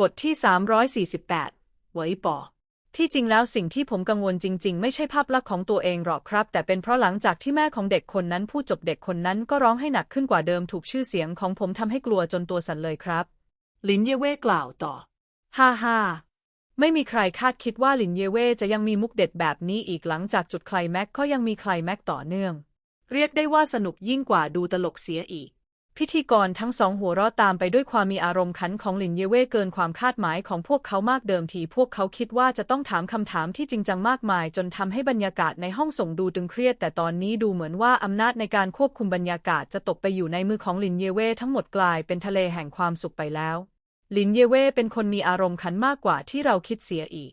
บทที่ 348เวยปอที่จริงแล้วสิ่งที่ผมกังวลจริง ๆ ไม่ใช่ภาพลักษณ์ของตัวเองหรอกครับ แต่เป็นเพราะหลังจากที่แม่ของเด็กคนนั้นพูดจบเด็กคนนั้นก็ร้องให้หนักขึ้นกว่าเดิมถูกชื่อเสียงของผมทำให้กลัวจนตัวสั่นเลยครับ ลินเยเว่กล่าวต่อฮ่าฮ่าไม่มีใครคาดคิดว่าลินเยเว่จะยังมีมุกเด็ดแบบนี้อีกหลังจากจุดไคลแม็กก็ยังมีไคลแม็กต่อเนื่อง เรียกได้ว่าสนุกยิ่งกว่าดูตลกเสียอีก พิธีกรทั้งสองหัวเราะตามไปด้วยความมีอารมณ์ขันของหลินเยเว่เกินความคาดหมายของพวกเขามากเดิมทีพวกเขาคิดว่าจะต้องถามคำถามที่จริงจังมากมาย จนทำให้บรรยากาศในห้องส่งดูตึงเครียด แต่ตอนนี้ดูเหมือนว่าอำนาจในการควบคุมบรรยากาศจะตกไปอยู่ในมือของหลินเยเว่ทั้งหมดกลายเป็นทะเลแห่งความสุขไปแล้วหลินเยเว่เป็นคนมีอารมณ์ขันมากกว่าที่เราคิดเสียอีก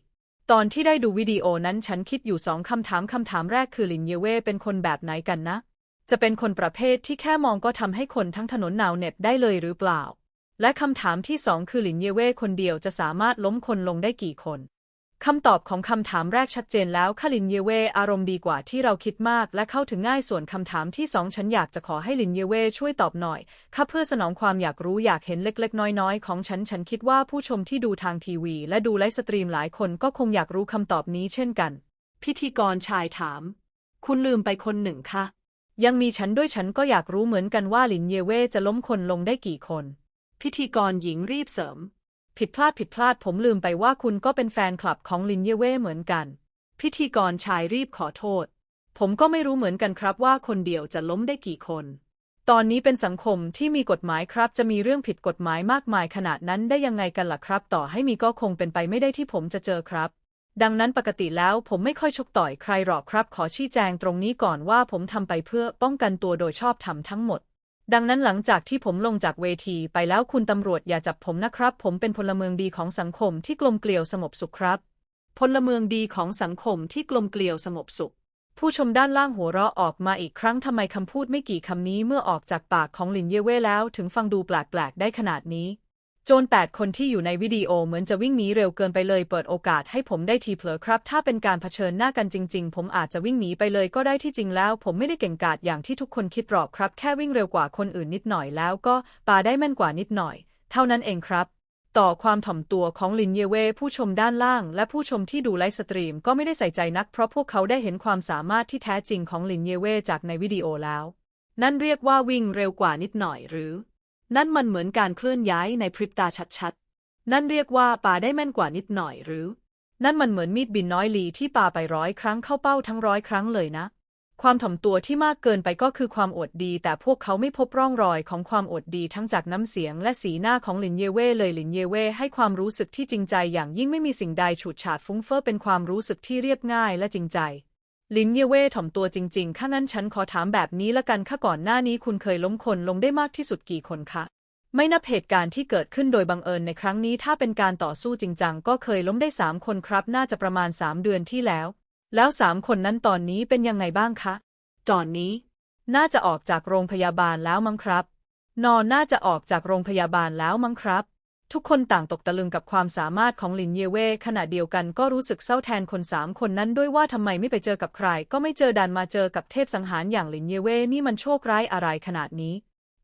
ตอนที่ได้ดูวิดีโอนั้นฉันคิดอยู่สองคำถามคำถามแรกคือหลินเยเว่เป็นคนแบบไหนกันนะ จะเป็นคนประเภทที่แค่มองก็ทำให้คนทั้งถนนหนาวเหน็บได้เลยหรือเปล่า และคำถามที่สองคือหลินเยเว่คนเดียวจะสามารถล้มคนลงได้กี่คนคำตอบของคำถามแรกชัดเจนแล้วคลินเยเว่อารมณ์ดีกว่าที่เราคิดมากและเข้าถึงง่ายส่วนคำถามที่สองฉันอยากจะขอให้ลินเยเว่ช่วยตอบหน่อยค่ะเพื่อสนองความอยากรู้อยากเห็นเล็ก ๆ น้อย ๆ ของฉัน ฉันคิดว่าผู้ชมที่ดูทางทีวี และดูไลฟ์สตรีมหลายคนก็คงอยากรู้คำตอบนี้เช่นกัน พิธีกรชายถาม คุณลืมไปคนหนึ่งค่ะ ยังมีฉันด้วยฉันก็อยากรู้เหมือนกันว่าหลินเยเว่จะล้มคนลงได้กี่คน พิธีกรหญิงรีบเสริม ผิดพลาดผิดพลาดผมลืมไปว่าคุณก็เป็นแฟนคลับของลินเยเว่เหมือนกัน พิธีกรชายรีบขอโทษ ผมก็ไม่รู้เหมือนกันครับว่าคนเดียวจะล้มได้กี่คน ตอนนี้เป็นสังคมที่มีกฎหมายครับ จะมีเรื่องผิดกฎหมายมากมายขนาดนั้นได้ยังไงกันล่ะครับ ต่อให้มีก็คงเป็นไปไม่ได้ที่ผมจะเจอครับ ดังนั้นปกติแล้วผมไม่ค่อยชกต่อยใครหรอกครับ ขอชี้แจงตรงนี้ก่อนว่าผมทำไปเพื่อป้องกันตัวโดยชอบทำทั้งหมด ดังนั้นหลังจากที่ผมลงจากเวทีไปแล้วคุณตำรวจอย่าจับผมนะครับ ผมเป็นพลเมืองดีของสังคมที่กลมเกลียวสงบสุขครับ พลเมืองดีของสังคมที่กลมเกลียวสงบสุข ผู้ชมด้านล่างหัวเราะออกมาอีกครั้งทำไมคำพูดไม่กี่คำนี้เมื่อออกจากปากของหลินเย่เว่แล้วถึงฟังดูแปลกๆได้ขนาดนี้ โจรแปดคนที่อยู่ในวิดีโอเหมือนจะวิ่งหนีเร็วเกินไปเลยเปิดโอกาสให้ผมได้ทีเผลอครับ ถ้าเป็นการเผชิญหน้ากันจริง ๆ ผมอาจจะวิ่งหนีไปเลยก็ได้ที่จริงแล้ว ผมไม่ได้เก่งกาจอย่างที่ทุกคนคิดหรอกครับ แค่วิ่งเร็วกว่าคนอื่นนิดหน่อยแล้วก็ปาได้แม่นกว่านิดหน่อย เท่านั้นเองครับ ต่อความถ่อมตัวของลินเยเว ผู้ชมด้านล่าง และผู้ชมที่ดูไลฟ์สตรีมก็ไม่ได้ใส่ใจนัก เพราะพวกเขาได้เห็นความสามารถที่แท้จริงของลินเยเวจากในวิดีโอแล้ว นั่นเรียกว่าวิ่งเร็วกว่านิดหน่อยหรือ นั่นมันเหมือนการเคลื่อนย้ายในพริบตาชัดๆ นั่นเรียกว่าปาได้แม่นกว่านิดหน่อยหรือ นั่นมันเหมือนมีดบินน้อยลีที่ปาไปร้อยครั้งเข้าเป้าทั้งร้อยครั้งเลยนะ ความถ่อมตัวที่มากเกินไปก็คือความอดดี แต่พวกเขาไม่พบร่องรอยของความอดดีทั้งจากน้ำเสียงและสีหน้าของหลินเยเว่เลยหลินเยเว่ให้ความรู้สึกที่จริงใจอย่างยิ่งไม่มีสิ่งใดฉูดฉาดฟุ้งเฟ้อเป็นความรู้สึกที่เรียบง่ายและจริงใจ ลินเยเว่ถ่อมตัวจริงๆ ข้างั้นฉันขอถามแบบนี้ละกันข้าก่อนหน้านี้คุณเคยล้มคนลงได้มากที่สุดกี่คนคะ ไม่นับเหตุการณ์ที่เกิดขึ้นโดยบังเอิญในครั้งนี้ถ้าเป็นการต่อสู้จริงจังก็เคยล้มได้สามคนครับ น่าจะประมาณสามเดือนที่แล้ว แล้วสามคนนั้นตอนนี้เป็นยังไงบ้างคะ ตอนนี้ น่าจะออกจากโรงพยาบาลแล้วมั้งครับ นอนน่าจะออกจากโรงพยาบาลแล้วมั้งครับ ทุกคนต่างตกตะลึงกับความสามารถของหลินเยเว่ขณะเดียวกันก็รู้สึกเศร้าแทนคนสามคนนั้นด้วยว่าทำไมไม่ไปเจอกับใคร ก็ไม่เจอดันมาเจอกับเทพสังหารอย่างหลินเยเว่นี่มันโชคร้ายอะไรขนาดนี้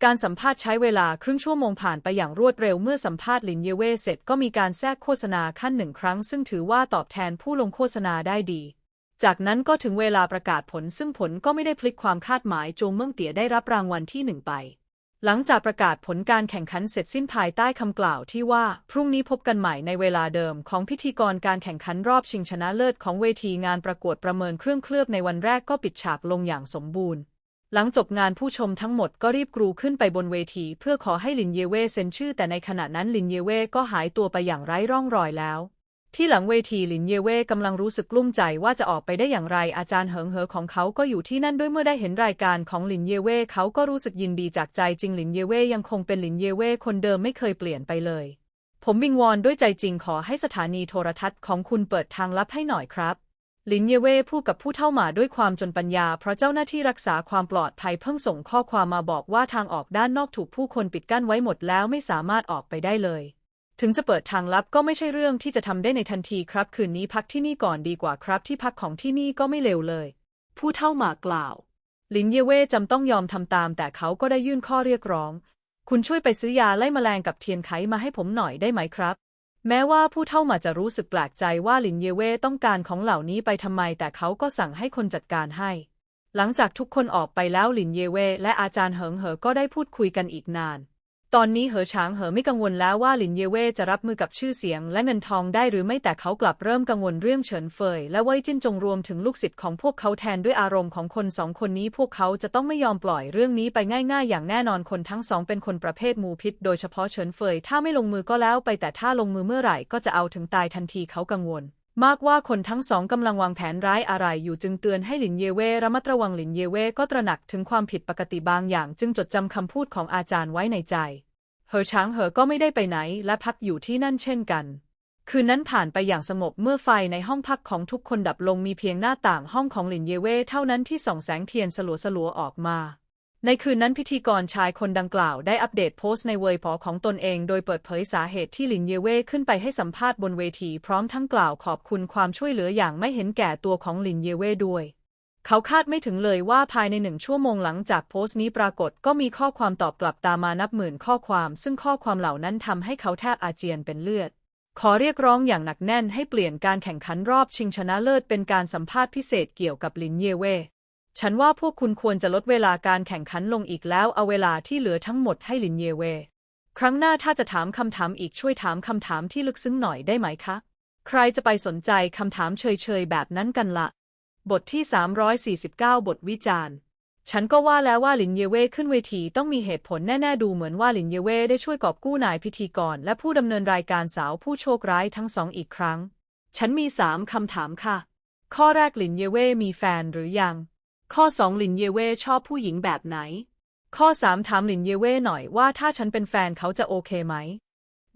การสัมภาษณ์ใช้เวลาครึ่งชั่วโมงผ่านไปอย่างรวดเร็วเมื่อสัมภาษณ์ลินเยเว่เสร็จก็มีการแทรกโฆษณาขั้นหนึ่งครั้ง ซึ่งถือว่าตอบแทนผู้ลงโฆษณาได้ดี จากนั้นก็ถึงเวลาประกาศผลซึ่งผลก็ไม่ได้พลิกความคาดหมายโจงเมืองเตี๋ยได้รับรางวัลที่หนึ่งไป หลังจากประกาศผลการแข่งขันเสร็จสิ้นภายใต้คำกล่าวที่ว่า พรุ่งนี้พบกันใหม่ในเวลาเดิมของพิธีกรการแข่งขันรอบชิงชนะเลิศของเวทีงานประกวดประเมินเครื่องเคลือบในวันแรกก็ปิดฉากลงอย่างสมบูรณ์ หลังจบงานผู้ชมทั้งหมดก็รีบกรูขึ้นไปบนเวที เพื่อขอให้ลินเยเว่เซ็นชื่อแต่ในขณะนั้นลินเยเว่ก็หายตัวไปอย่างไร้ร่องรอยแล้ว ที่หลังเวทีหลินเยเว่กำลังรู้สึกกลุ้มใจว่าจะออกไปได้อย่างไรอาจารย์เหิงเหอของเขาก็อยู่ที่นั่นด้วยเมื่อได้เห็นรายการของหลินเยเว่เขาก็รู้สึกยินดีจากใจจริงหลินเยเว่ยังคงเป็นหลินเยเว่คนเดิมไม่เคยเปลี่ยนไปเลย ผมวิงวอนด้วยใจจริงขอให้สถานีโทรทัศน์ของคุณเปิดทางลับให้หน่อยครับลินเยเว่พูดกับผู้เท่าหมาด้วยความจนปัญญา เพราะเจ้าหน้าที่รักษาความปลอดภัยเพิ่งส่งข้อความมาบอกว่าทางออกด้านนอกถูกผู้คนปิดกั้นไว้หมดแล้วไม่สามารถออกไปได้เลย ถึงจะเปิดทางลับก็ไม่ใช่เรื่องที่จะทำได้ในทันทีครับ คืนนี้พักที่นี่ก่อนดีกว่าครับ ที่พักของที่นี่ก็ไม่เลวเลย ผู้เท่าหมากล่าวลินเยเว่จำต้องยอมทำตาม แต่เขาก็ได้ยื่นข้อเรียกร้อง คุณช่วยไปซื้อยาไล่แมลงกับเทียนไขมาให้ผมหน่อยได้ไหมครับ แม้ว่าผู้เท่ามาจะรู้สึกแปลกใจว่าหลินเยเว่ต้องการของเหล่านี้ไปทำไม แต่เขาก็สั่งให้คนจัดการให้ หลังจากทุกคนออกไปแล้วหลินเยเว่และอาจารย์เหิงเหอก็ได้พูดคุยกันอีกนาน ตอนนี้เหอฉางเหอไม่กังวลแล้วว่าหลินเยเว่จะรับมือกับชื่อเสียง และเงินทองได้หรือไม่แต่เขากลับเริ่มกังวลเรื่องเฉินเฟย และเว่ยจิ้นจงรวมถึงลูกศิษย์ของพวกเขาแทนด้วยอารมณ์ของคนสองคนนี้พวกเขาจะต้องไม่ยอมปล่อยเรื่องนี้ไปง่ายๆ อย่างแน่นอนคนทั้งสองเป็นคนประเภทมูพิษ โดยเฉพาะเฉินเฟยถ้าไม่ลงมือก็แล้วไปแต่ถ้าลงมือเมื่อไหร่ก็จะเอาถึงตายทันทีเขากังวล มากว่าคนทั้งสองกำลังวางแผนร้ายอะไรอยู่จึงเตือนให้หลินเยเว่ระมัดระวังหลินเยเว่ก็ตระหนักถึงความผิดปกติบางอย่าง จึงจดจำคำพูดของอาจารย์ไว้ในใจ เหอช้างเหอก็ไม่ได้ไปไหนและพักอยู่ที่นั่นเช่นกัน คืนนั้นผ่านไปอย่างสงบเมื่อไฟในห้องพักของทุกคนดับลงมีเพียงหน้าต่างห้องของหลินเยเว่เท่านั้นที่ส่องแสงเทียนสลัวสลัวๆออกมา ในคืนนั้นพิธีกรชายคนดังกล่าวได้อัปเดตโพสต์ในเวยพอของตนเองโดยเปิดเผยสาเหตุที่หลินเยเว่ขึ้นไปให้สัมภาษณ์บนเวทีพร้อมทั้งกล่าวขอบคุณความช่วยเหลืออย่างไม่เห็นแก่ตัวของหลินเยเว่ด้วย เขาคาดไม่ถึงเลยว่าภายในหนึ่งชั่วโมงหลังจากโพสต์นี้ปรากฏก็มีข้อความตอบกลับตามมานับหมื่นข้อความ ซึ่งข้อความเหล่านั้นทำให้เขาแทบอาเจียนเป็นเลือดขอเรียกร้องอย่างหนักแน่นให้เปลี่ยนการแข่งขันรอบชิงชนะเลิศเป็นการสัมภาษณ์พิเศษเกี่ยวกับลินเยเว่ ฉันว่าพวกคุณควรจะลดเวลาการแข่งขันลงอีกแล้ว เอาเวลาที่เหลือทั้งหมดให้ลินเยเว่ครั้งหน้าถ้าจะถามคำถามอีกช่วยถามคำถามที่ลึกซึ้งหน่อยได้ไหมคะ ใครจะไปสนใจคำถามเฉยๆแบบนั้นกันละบทที่ 349 บทวิจารณ์ ฉันก็ว่าแล้วว่าหลินเยเว่ขึ้นเวทีต้องมีเหตุผลแน่ๆดูเหมือนว่าหลินเยเว่ได้ช่วยกอบกู้นายพิธีกร และผู้ดำเนินรายการสาวผู้โชคร้ายทั้งสองอีกครั้ง ฉันมีสามคำถามค่ะ ข้อแรกหลินเยเว่มีแฟนหรือยัง ข้อสองหลินเยเว่ชอบผู้หญิงแบบไหน ข้อสามถามหลินเยเว่หน่อยว่าถ้าฉันเป็นแฟนเขาจะโอเคไหม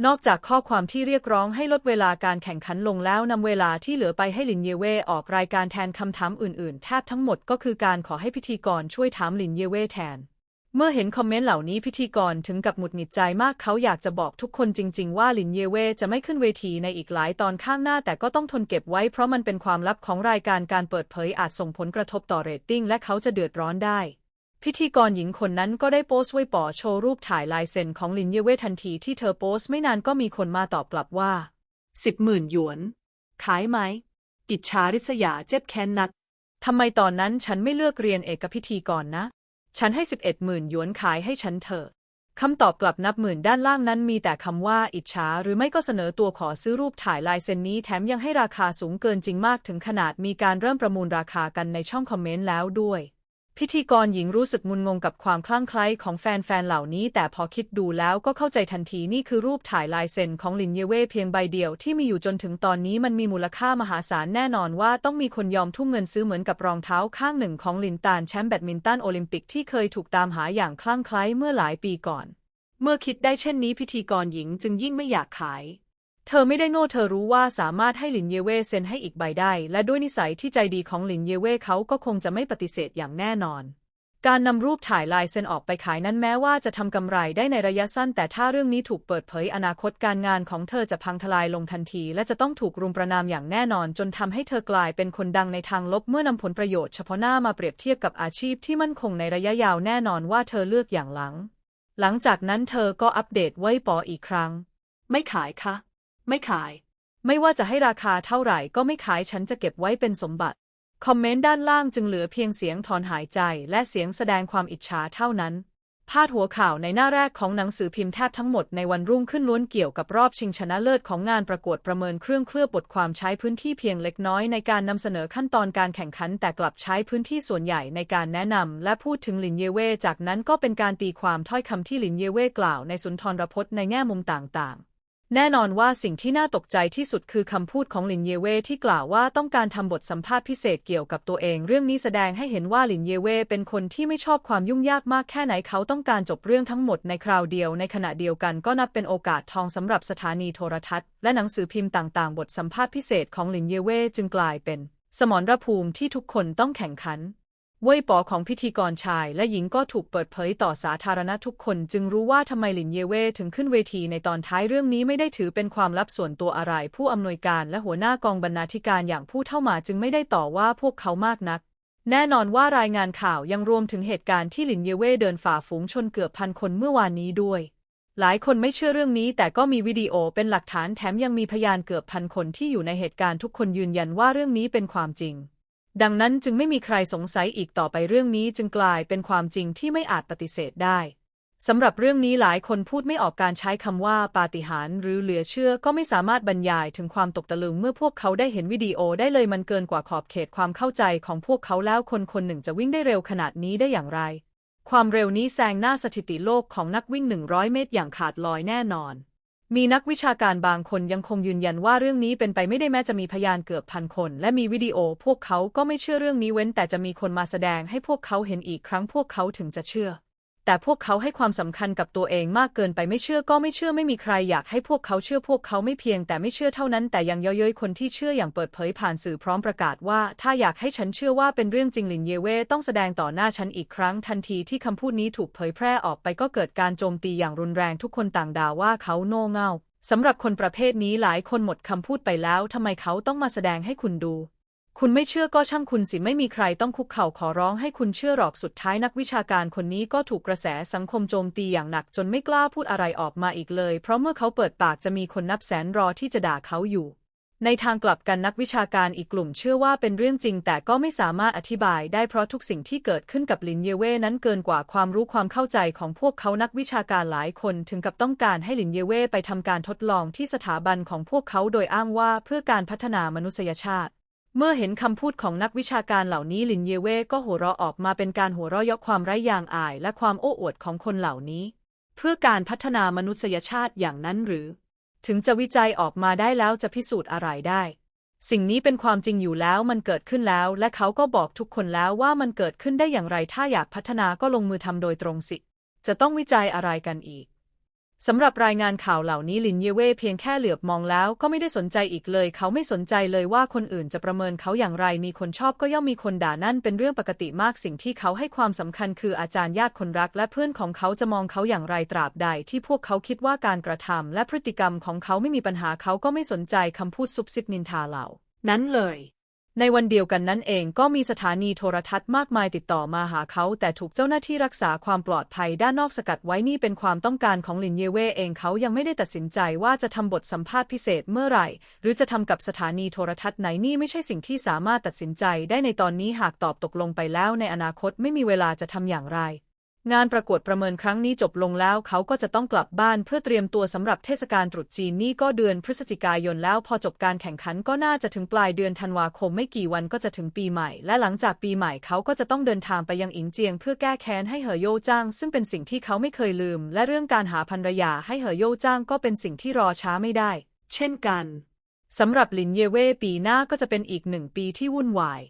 นอกจากข้อความที่เรียกร้องให้ลดเวลาการแข่งขันลงแล้วนำเวลาที่เหลือไปให้หลินเยเว่ออกรายการแทนคำถามอื่นๆ แทบทั้งหมดก็คือการขอให้พิธีกรช่วยถามหลินเยเว่แทน เมื่อเห็นคอมเมนต์เหล่านี้พิธีกรถึงกับหงุดหงิดใจมากเขาอยากจะบอกทุกคนจริง ๆ ว่าลินเยเวจะไม่ขึ้นเวทีในอีกหลายตอนข้างหน้าแต่ก็ต้องทนเก็บไว้เพราะมันเป็นความลับของรายการการเปิดเผยอาจส่งผลกระทบต่อเรตติ้งและเขาจะเดือดร้อนได้ พิธีกรหญิงคนนั้นก็ได้โพสต์ไว้ป่อโชว์รูปถ่ายลายเซ็นของลินเยเวทันทีที่เธอโพสต์ไม่นานก็มีคนมาตอบกลับว่าสิบหมื่นหยวน ขายไหมอิจฉาริษยาเจ็บแค้นนักทำไมตอนนั้นฉันไม่เลือกเรียนเอกพิธีก่อนนะ ฉันให้สิบเอ็ดหมื่นหยวนขายให้ฉันเถอะคำตอบกลับนับหมื่นด้านล่างนั้นมีแต่คำว่าอิจฉาหรือไม่ก็เสนอตัวขอซื้อรูปถ่ายลายเซ็นนี้แถมยังให้ราคาสูงเกินจริงมากถึงขนาดมีการเริ่มประมูลราคากันในช่องคอมเมนต์แล้วด้วย พิธีกรหญิงรู้สึกงุนงงกับความคลั่งไคล้ของแฟนๆ เหล่านี้ แต่พอคิดดูแล้วก็เข้าใจทันทีนี่คือรูปถ่ายลายเซ็นของลินเยเว่เพียงใบเดียวที่มีอยู่จนถึงตอนนี้มันมีมูลค่ามหาศาลแน่นอนว่าต้องมีคนยอมทุ่มเงินซื้อเหมือนกับรองเท้าข้างหนึ่งของลินตานแชมป์แบดมินตันโอลิมปิกที่เคยถูกตามหาอย่างคลั่งไคล้เมื่อหลายปีก่อน เมื่อคิดได้เช่นนี้พิธีกรหญิงจึงยิ่งไม่อยากขาย เธอไม่ได้โง่เธอรู้ว่าสามารถให้หลินเยเว่เซ็นให้อีกใบได้ และด้วยนิสัยที่ใจดีของหลินเยเว่เขาก็คงจะไม่ปฏิเสธอย่างแน่นอน การนำรูปถ่ายลายเซ็นออกไปขายนั้นแม้ว่าจะทำกำไรได้ในระยะสั้น แต่ถ้าเรื่องนี้ถูกเปิดเผยอนาคตการงานของเธอจะพังทลายลงทันที และจะต้องถูกรุมประนามอย่างแน่นอน จนทำให้เธอกลายเป็นคนดังในทางลบเมื่อนำผลประโยชน์เฉพาะหน้ามาเปรียบเทียบกับอาชีพที่มั่นคงในระยะยาวแน่นอนว่าเธอเลือกอย่างหลัง หลังจากนั้นเธอก็อัปเดตไว้ปออีกครั้ง ไม่ขายคะ ไม่ขาย ไม่ว่าจะให้ราคาเท่าไหร่ก็ไม่ขายฉันจะเก็บไว้เป็นสมบัติ คอมเมนต์ด้านล่างจึงเหลือเพียงเสียงถอนหายใจและเสียงแสดงความอิจฉาเท่านั้นพาดหัวข่าวในหน้าแรกของหนังสือพิมพ์แทบทั้งหมดในวันรุ่งขึ้นล้วนเกี่ยวกับรอบชิงชนะเลิศของงานประกวดประเมินเครื่องเคลือบบทความใช้พื้นที่เพียงเล็กน้อยในการนำเสนอขั้นตอนการแข่งขันแต่กลับใช้พื้นที่ส่วนใหญ่ในการแนะนำและพูดถึงหลินเยเว่จากนั้นก็เป็นการตีความถ้อยคำที่หลินเยเว่กล่าวในสุนทรพจน์ในแง่มุมต่างๆ แน่นอนว่าสิ่งที่น่าตกใจที่สุดคือคำพูดของหลินเยเว่ที่กล่าวว่าต้องการทำบทสัมภาษณ์พิเศษเกี่ยวกับตัวเอง เรื่องนี้แสดงให้เห็นว่าหลินเยเว่เป็นคนที่ไม่ชอบความยุ่งยากมากแค่ไหนเขาต้องการจบเรื่องทั้งหมดในคราวเดียว ในขณะเดียวกันก็นับเป็นโอกาสทองสำหรับสถานีโทรทัศน์ และหนังสือพิมพ์ต่างๆ บทสัมภาษณ์พิเศษของหลินเยเว่จึงกลายเป็น สมรภูมิที่ทุกคนต้องแข่งขัน เว่ยปอของพิธีกรชายและหญิงก็ถูกเปิดเผยต่อสาธารณะทุกคนจึงรู้ว่าทำไมหลินเยเว่ถึงขึ้นเวทีในตอนท้ายเรื่องนี้ไม่ได้ถือเป็นความลับส่วนตัวอะไร ผู้อำนวยการและหัวหน้ากองบรรณาธิการอย่างผู้เท่าหมาจึงไม่ได้ต่อว่าพวกเขามากนัก แน่นอนว่ารายงานข่าวยังรวมถึงเหตุการณ์ที่หลินเยเว่เดินฝ่าฝูงชนเกือบพันคนเมื่อวานนี้ด้วย หลายคนไม่เชื่อเรื่องนี้ แต่ก็มีวิดีโอเป็นหลักฐานแถมยังมีพยานเกือบพันคนที่อยู่ในเหตุการณ์ทุกคนยืนยันว่าเรื่องนี้เป็นความจริง ดังนั้นจึงไม่มีใครสงสัยอีกต่อไปเรื่องนี้จึงกลายเป็นความจริงที่ไม่อาจปฏิเสธได้สำหรับเรื่องนี้หลายคนพูดไม่ออกการใช้คำว่าปาฏิหาริย์หรือเหลือเชื่อก็ไม่สามารถบรรยายถึงความตกตะลึงเมื่อพวกเขาได้เห็นวิดีโอได้เลยมันเกินกว่าขอบเขตความเข้าใจของพวกเขาแล้วคนคนหนึ่งจะวิ่งได้เร็วขนาดนี้ได้อย่างไร ความเร็วนี้แซงหน้าสถิติโลกของนักวิ่ง 100 เมตรอย่างขาดลอยแน่นอน มีนักวิชาการบางคนยังคงยืนยันว่าเรื่องนี้เป็นไปไม่ได้แม้จะมีพยานเกือบพันคน และมีวิดีโอ พวกเขาก็ไม่เชื่อเรื่องนี้เว้นแต่จะมีคนมาแสดงให้พวกเขาเห็นอีกครั้งพวกเขาถึงจะเชื่อ แต่พวกเขาให้ความสำคัญกับตัวเองมากเกินไปไม่เชื่อก็ไม่เชื่อไม่มีใครอยากให้พวกเขาเชื่อพวกเขาไม่เพียงแต่ไม่เชื่อเท่านั้นแต่ยังเย่อเย้ยคนที่เชื่ออย่างเปิดเผยผ่านสื่อพร้อมประกาศว่า ถ้าอยากให้ฉันเชื่อว่าเป็นเรื่องจริงหลินเยเว่ต้องแสดงต่อหน้าฉันอีกครั้ง ทันทีที่คำพูดนี้ถูกเผยแพร่ออกไปก็เกิดการโจมตีอย่างรุนแรงทุกคนต่างด่าว่าเขาโง่เง่าสำหรับคนประเภทนี้หลายคนหมดคำพูดไปแล้วทำไมเขาต้องมาแสดงให้คุณดู คุณไม่เชื่อก็ช่างคุณสิไม่มีใครต้องคุกเข่าขอร้องให้คุณเชื่อหรอกสุดท้ายนักวิชาการคนนี้ก็ถูกกระแสสังคมโจมตีอย่างหนักจนไม่กล้าพูดอะไรออกมาอีกเลย เพราะเมื่อเขาเปิดปากจะมีคนนับแสนรอที่จะด่าเขาอยู่ ในทางกลับกันนักวิชาการอีกกลุ่มเชื่อว่าเป็นเรื่องจริง แต่ก็ไม่สามารถอธิบายได้เพราะทุกสิ่งที่เกิดขึ้นกับลินเยเว่นั้นเกินกว่าความรู้ความเข้าใจของพวกเขานักวิชาการหลายคนถึงกับต้องการให้ลินเยเว่ไปทำการทดลองที่สถาบันของพวกเขาโดยอ้างว่าเพื่อการพัฒนามนุษยชาติ เมื่อเห็นคำพูดของนักวิชาการเหล่านี้ลินเยเว่ก็หัวเราะออกมาเป็นการหัวเราะยาะความไร้ยางอายและความโอ้อวดของคนเหล่านี้ เพื่อการพัฒนามนุษยชาติอย่างนั้นหรือ ถึงจะวิจัยออกมาได้แล้วจะพิสูจน์อะไรได้ สิ่งนี้เป็นความจริงอยู่แล้วมันเกิดขึ้นแล้ว และเขาก็บอกทุกคนแล้วว่ามันเกิดขึ้นได้อย่างไรถ้าอยากพัฒนาก็ลงมือทำโดยตรงสิ จะต้องวิจัยอะไรกันอีก สำหรับรายงานข่าวเหล่านี้ลินเยเว่เพียงแค่เหลือบมองแล้วก็ไม่ได้สนใจอีกเลย เขาไม่สนใจเลยว่าคนอื่นจะประเมินเขาอย่างไร มีคนชอบก็ย่อมมีคนด่านั่นเป็นเรื่องปกติมากสิ่งที่เขาให้ความสำคัญคืออาจารย์ญาติคนรัก และเพื่อนของเขาจะมองเขาอย่างไรตราบใด ที่พวกเขาคิดว่าการกระทำและพฤติกรรมของเขาไม่มีปัญหาเขาก็ไม่สนใจคำพูดซุบซิบนินทาเหล่านั้นเลย ในวันเดียวกันนั้นเองก็มีสถานีโทรทัศน์มากมายติดต่อมาหาเขา แต่ถูกเจ้าหน้าที่รักษาความปลอดภัยด้านนอกสกัดไว้นี่เป็นความต้องการของลินเยเว่เองเขายังไม่ได้ตัดสินใจว่าจะทำบทสัมภาษณ์พิเศษเมื่อไหร่ หรือจะทำกับสถานีโทรทัศน์ไหนนี่ไม่ใช่สิ่งที่สามารถตัดสินใจได้ในตอนนี้หากตอบตกลงไปแล้ว ในอนาคตไม่มีเวลาจะทำอย่างไร งานประกวดประเมินครั้งนี้จบลงแล้วเขาก็จะต้องกลับบ้านเพื่อเตรียมตัวสำหรับเทศกาลตรุษจีนนี่ก็เดือนพฤศจิกายนแล้วพอจบการแข่งขันก็น่าจะถึงปลายเดือนธันวาคมไม่กี่วันก็จะถึงปีใหม่ และหลังจากปีใหม่เขาก็จะต้องเดินทางไปยังอิงเจียง เพื่อแก้แค้นให้เหอโยจ้าง ซึ่งเป็นสิ่งที่เขาไม่เคยลืม และเรื่องการหาภรรยาให้เหอโยจ้างก็เป็นสิ่งที่รอช้าไม่ได้ เช่นกันสำหรับลินเยเว่ปีหน้าก็จะเป็นอีกหนึ่งปีที่วุ่นวาย